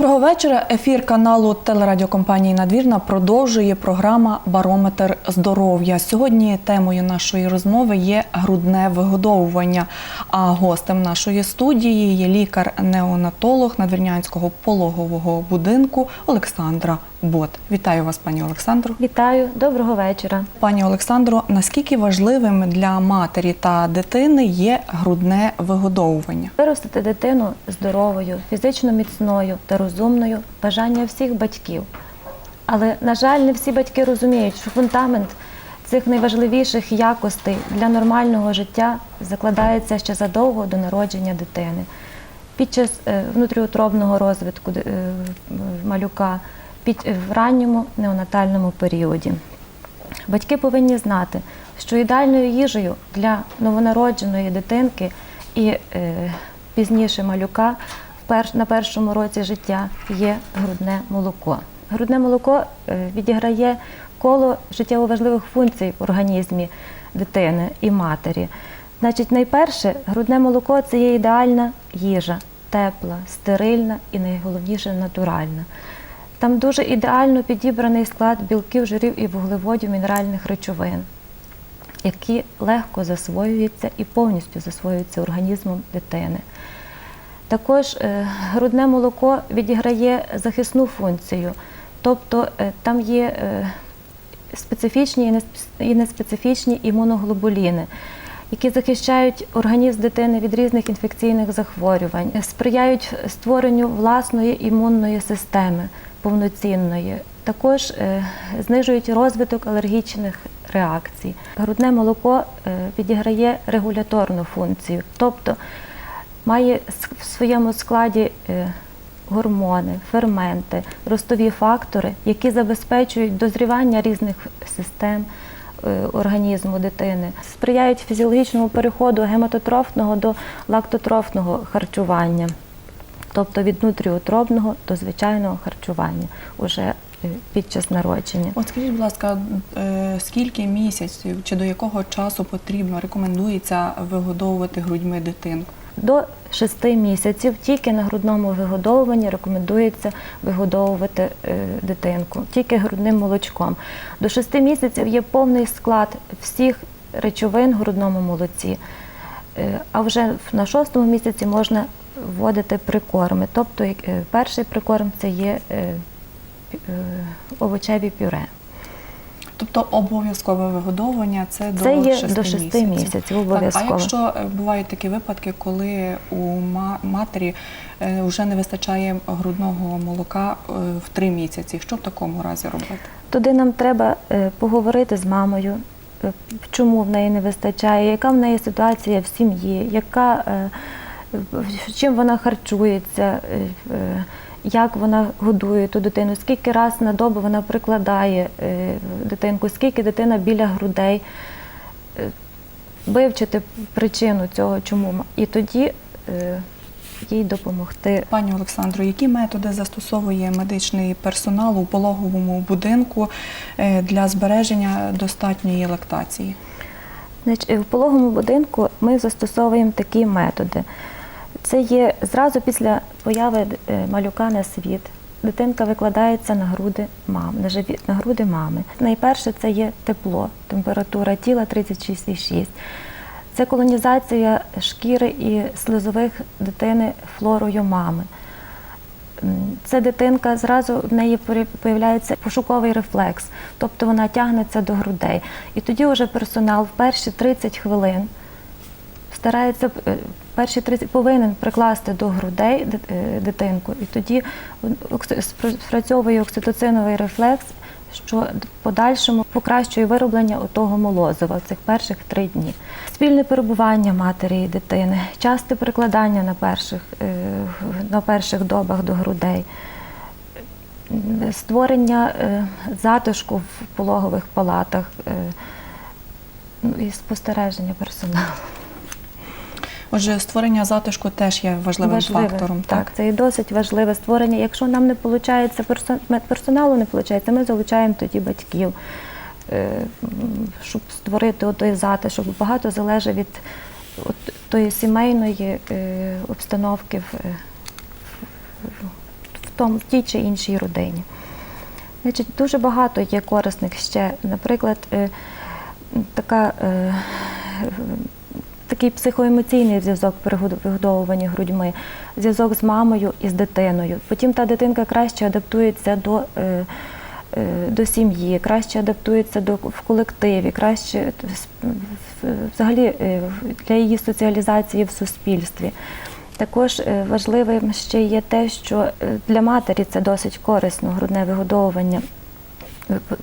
Доброго вечора. Ефір каналу телерадіокомпанії Надвірна продовжує програма Барометр здоров'я. Сьогодні темою нашої розмови є грудне вигодовування. А гостем нашої студії є лікар-неонатолог Надвірнянського пологового будинку Олександра Бот. Вітаю вас, пані Олександро. Вітаю, доброго вечора. Пані Олександро, наскільки важливим для матері та дитини є грудне вигодовування? Виростити дитину здоровою, фізично міцною та розумною бажання всіх батьків. Але, на жаль, не всі батьки розуміють, що фундамент цих найважливіших якостей для нормального життя закладається ще задовго до народження дитини. Під час е, внутріутробного розвитку е, малюка, в ранньому неонатальному періоді. Батьки повинні знати, що ідеальною їжею для новонародженої дитинки і е, пізніше малюка на першому році життя є грудне молоко. Грудне молоко е, відіграє коло життєво важливих функцій в організмі дитини і матері. Значить, найперше, грудне молоко це є ідеальна їжа, тепла, стерильна і найголовніше натуральна. Там дуже ідеально підібраний склад білків, жирів і вуглеводів мінеральних речовин, які легко засвоюються і повністю засвоюються організмом дитини. Також е, грудне молоко відіграє захисну функцію, тобто е, там є е, специфічні і неспецифічні імуноглобуліни, які захищають організм дитини від різних інфекційних захворювань, сприяють створенню власної імунної системи повноцінної. Також е, знижують розвиток алергічних реакцій. Грудне молоко е, відіграє регуляторну функцію, тобто має в своєму складі е, гормони, ферменти, ростові фактори, які забезпечують дозрівання різних систем організму дитини, сприяють фізіологічному переходу гематотрофного до лактотрофного харчування, тобто від внутріутробного до звичайного харчування уже е, під час народження. От скажіть, будь ласка, е, скільки місяців чи до якого часу потрібно рекомендується вигодовувати грудьми дитинку? До 6 місяців тільки на грудному вигодовуванні рекомендується вигодовувати е, дитинку, тільки грудним молочком. До 6 місяців є повний склад всіх речовин в грудному молоці. А вже на шостому місяці можна вводити прикорми. Тобто е, перший прикорм це є е, е, овочеві пюре. Тобто обов'язкове вигодовування це, Це до є 6 до 6 місяців. місяців, Так, обов'язково. а якщо бувають такі випадки, коли у матері вже не вистачає грудного молока в 3 місяці, що в такому разі робити? Туди нам треба поговорити з мамою, чому в неї не вистачає, яка в неї ситуація в сім'ї, яка, чим вона харчується, е, е, як вона годує ту дитину, скільки раз на добу вона прикладає е, дитинку, скільки дитина біля грудей, вивчити причину цього, чому. І тоді їй допомогти. Пані Олександро, які методи застосовує медичний персонал у пологовому будинку для збереження достатньої лактації? В пологовому будинку ми застосовуємо такі методи. Це є зразу після появи е, малюка на світ. Дитинка викладається на груди мам, на груди мами. Найперше це є тепло, температура тіла 36,6. Це колонізація шкіри і слизових дитини флорою мами. Це дитинка зразу в неї з'являється пошуковий рефлекс, тобто вона тягнеться до грудей. І тоді вже персонал в перші 30 хвилин старається е, перші 30 повинен прикласти до грудей е, дитинку, і тоді спрацьовує окситоциновий рефлекс, що подальшому покращує вироблення отого молозива в цих перших три дні. Спільне перебування матері і дитини, часте прикладання на перших, е, на перших добах до грудей. Створення е, затишку в пологових палатах ну, і спостереження персоналу. Отже, створення затишку теж є важливим Важливе, фактором. Так, так, це і досить важливе створення. Якщо нам не виходить, персоналу не виходить, ми залучаємо тоді батьків, е, щоб створити той затишок. Багато залежить від тої сімейної е, обстановки в, е, в- тому в тій чи іншій родині. Значить, дуже багато є корисних ще. Наприклад, така, такий психоемоційний зв'язок при год- вигодовуванні грудьми, зв'язок з мамою і з дитиною. Потім та дитинка краще адаптується до. е, е, До сім'ї, краще адаптується до в колективі, краще взагалі е, для її соціалізації в суспільстві. Також важливим ще є те, що для матері це досить корисно грудне вигодовування.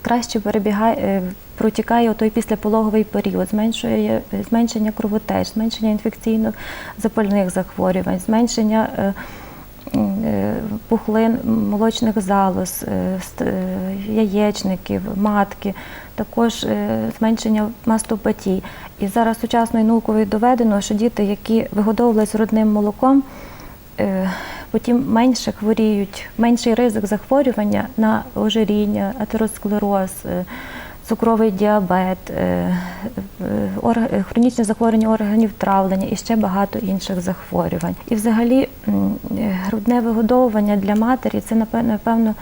Краще перебігає, е, протікає той післяпологовий період, зменшує зменшення кровотеч, зменшення інфекційно-запальних захворювань, зменшення е, е, пухлин молочних залоз, яєчників, матки, також зменшення мастопатій. І зараз сучасною наукою доведено, що діти, які вигодовувалися родним молоком, потім менше хворіють, менший ризик захворювання на ожиріння, атеросклероз, е, цукровий діабет, е, е, хронічне захворювання органів травлення і ще багато інших захворювань. І взагалі грудне вигодовування для матері це напевно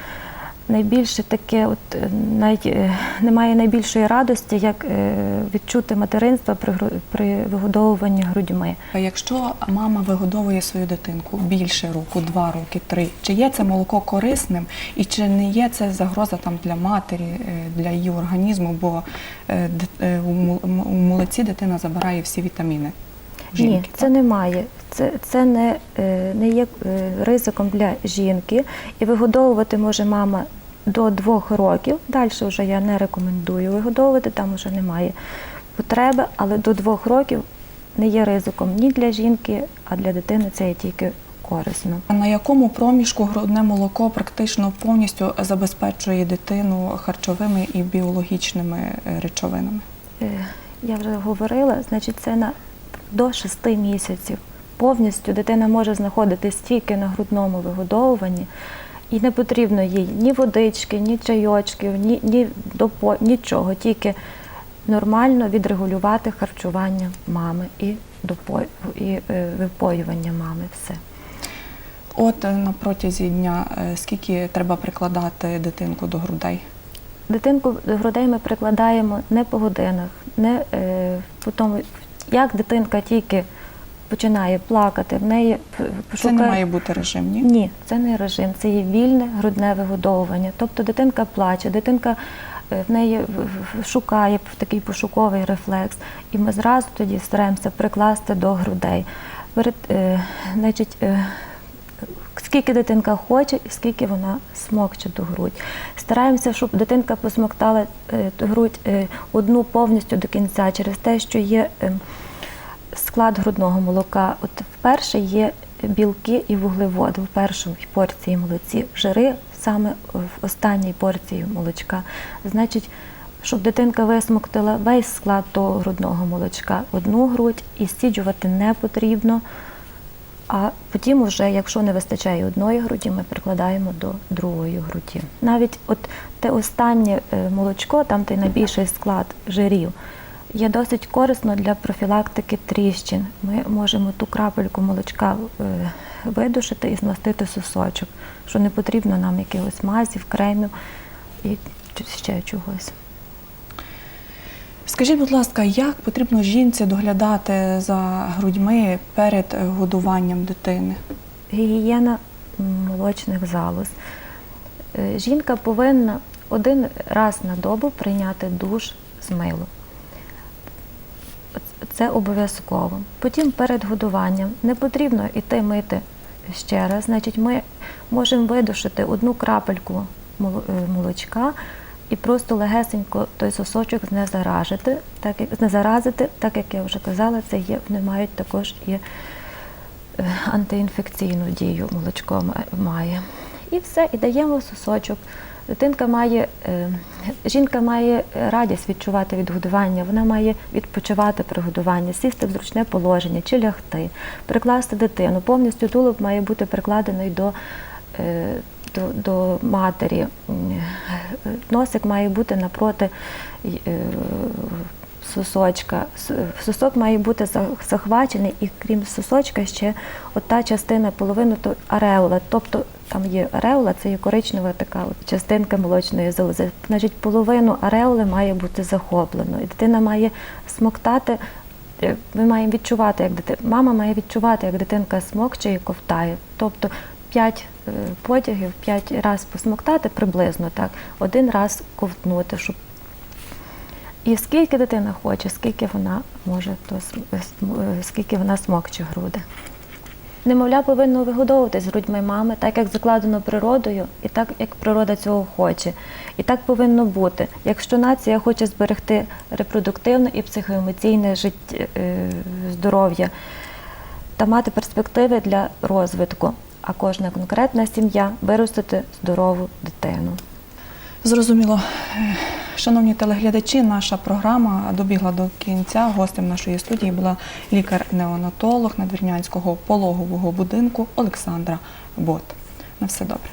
найбільше таке, от е, най, е, немає найбільшої радості, як е, відчути материнство при, при вигодовуванні грудьми. А Якщо мама вигодовує свою дитинку більше року, два роки, три, чи є це молоко корисним і чи не є це загроза там для матері, для її організму, бо у молоці дитина забирає всі вітаміни. Жінки, Ні, це немає. Це, це не, е, не є е, ризиком для жінки. І вигодовувати може мама до двох років. Далі вже я не рекомендую вигодовувати, там вже немає потреби, але до двох років не є ризиком ні для жінки, а для дитини це є тільки корисно. А на якому проміжку грудне молоко практично повністю забезпечує дитину харчовими і біологічними е, речовинами? Я вже говорила, значить, це на до 6 місяців. Повністю дитина може знаходитись тільки на грудному вигодовуванні, і не потрібно їй ні водички, ні чайочків, ні, ні допо, нічого, тільки нормально відрегулювати харчування мами і, допо, і е, випоювання мами. Все. От е, на протязі дня е, скільки треба прикладати дитинку до грудей? Дитинку до грудей ми прикладаємо не по годинах, не е, по тому, як дитинка тільки починає плакати, в неї пошукає... Це не має бути режим, ні? Ні, це не режим, це є вільне грудне вигодовування. Тобто дитинка плаче, дитинка е, в неї шукає такий пошуковий рефлекс, і ми зразу тоді стараємося прикласти до грудей. Перед, е, значить, е, скільки дитинка хоче і скільки вона смокче ту грудь. Стараємося, щоб дитинка посмоктала е, грудь е, одну повністю до кінця через те, що є ем, склад грудного молока. От вперше є білки і вуглеводи в першій порції молоці, жири саме в останній порції молочка. Значить, щоб дитинка висмоктала весь склад того грудного молочка, одну грудь і стіджувати не потрібно. А потім, вже, якщо не вистачає одної груді, ми прикладаємо до другої груді. Навіть от те останнє е, молочко, там той найбільший склад жирів, є досить корисно для профілактики тріщин. Ми можемо ту крапельку молочка е, видушити і змастити сосочок, що не потрібно нам якихось мазів, кремів і ще чогось. Скажіть, будь ласка, як потрібно жінці доглядати за грудьми перед годуванням дитини? гігієна молочних залоз. Е, Жінка повинна один раз на добу прийняти душ з милом. Це обов'язково. Потім перед годуванням не потрібно йти мити ще раз. Значить, ми можемо видушити одну крапельку е, молочка і просто легесенько той сосочок знезаражити, так як знезаразити, так як я вже казала, це є, вони мають також і е, антиінфекційну дію молочко має. І все, і даємо сосочок. Дитинка має, е, жінка має радість відчувати від годування, вона має відпочивати при годуванні, сісти в зручне положення чи лягти, прикласти дитину. Повністю тулуб має бути прикладений до, е, до, до матері. Носик має бути напроти е, сосочка. Сосок має бути захвачений, і крім сосочка, ще ота частина половину то ареола. Тобто там є ареола, це є коричнева така от частинка молочної залози. Значить, половину ареоли має бути захоплено. І дитина має смоктати. е, Ми маємо відчувати, як дитина. Мама має відчувати, як дитинка смокче і ковтає. Тобто 5 потягів, 5 разів посмоктати приблизно так, один раз ковтнути, щоб і скільки дитина хоче, скільки вона може, то см- е, скільки вона смокче груди. Немовля повинно вигодовуватись з грудьми мами, так як закладено природою, і так як природа цього хоче. І так повинно бути. Якщо нація хоче зберегти репродуктивне і психоемоційне життя, е, здоров'я та мати перспективи для розвитку, а кожна конкретна сім'я виростити здорову дитину. Зрозуміло. Шановні телеглядачі, наша програма добігла до кінця. Гостем нашої студії була лікар-неонатолог Надвірнянського пологового будинку Олександра Бот. На все добре.